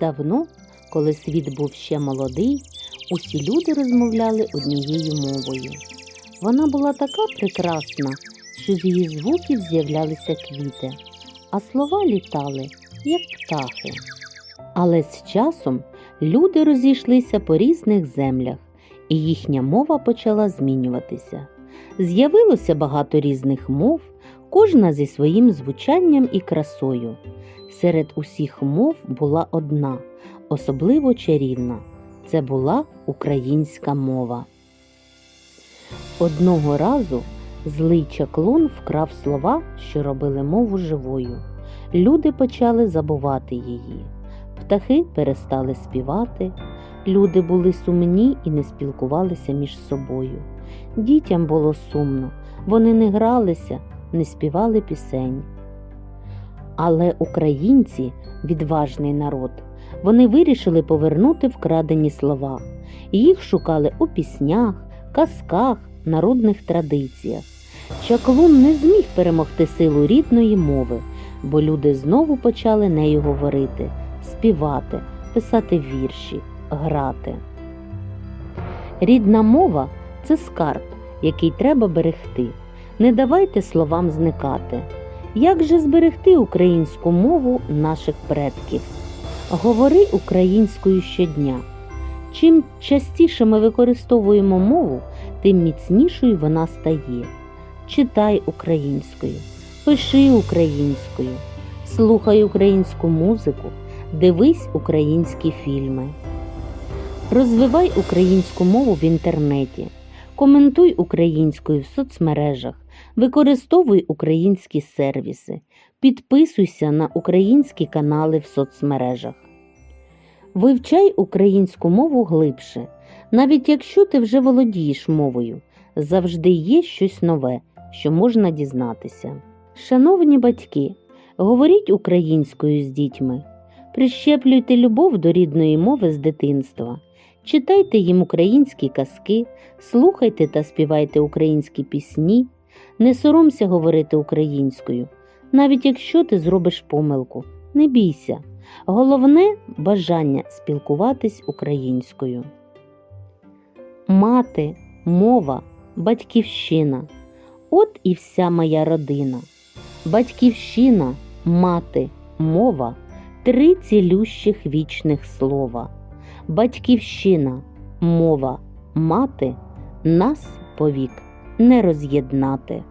Давно, коли світ був ще молодий, усі люди розмовляли однією мовою. Вона була така прекрасна, що з її звуків з'являлися квіти, а слова літали, як птахи. Але з часом люди розійшлися по різних землях, і їхня мова почала змінюватися. З'явилося багато різних мов, кожна зі своїм звучанням і красою. Серед усіх мов була одна, особливо чарівна. Це була українська мова. Одного разу злий чаклун вкрав слова, що робили мову живою. Люди почали забувати її. Птахи перестали співати, люди були сумні і не спілкувалися між собою. Дітям було сумно, вони не гралися, не співали пісень. Але українці відважний народ. Вони вирішили повернути вкрадені слова. Їх шукали у піснях, казках, народних традиціях. Чаклун не зміг перемогти силу рідної мови, бо люди знову почали нею говорити, співати, писати вірші, грати. Рідна мова це скарб, який треба берегти. Не давайте словам зникати. Як же зберегти українську мову наших предків? Говори українською щодня. Чим частіше ми використовуємо мову, тим міцнішою вона стає. Читай українською, пиши українською, слухай українську музику, дивись українські фільми. Розвивай українську мову в інтернеті, коментуй українською в соцмережах, використовуй українські сервіси, підписуйся на українські канали в соцмережах. Вивчай українську мову глибше, навіть якщо ти вже володієш мовою, завжди є щось нове, що можна дізнатися. Шановні батьки, говоріть українською з дітьми, прищеплюйте любов до рідної мови з дитинства, читайте їм українські казки, слухайте та співайте українські пісні, не соромся говорити українською, навіть якщо ти зробиш помилку, не бійся. Головне бажання спілкуватись українською. Мати, мова, батьківщина. От і вся моя родина. Батьківщина, мати, мова три цілющих вічних слова. Батьківщина, мова, мати нас повік не роз'єднати.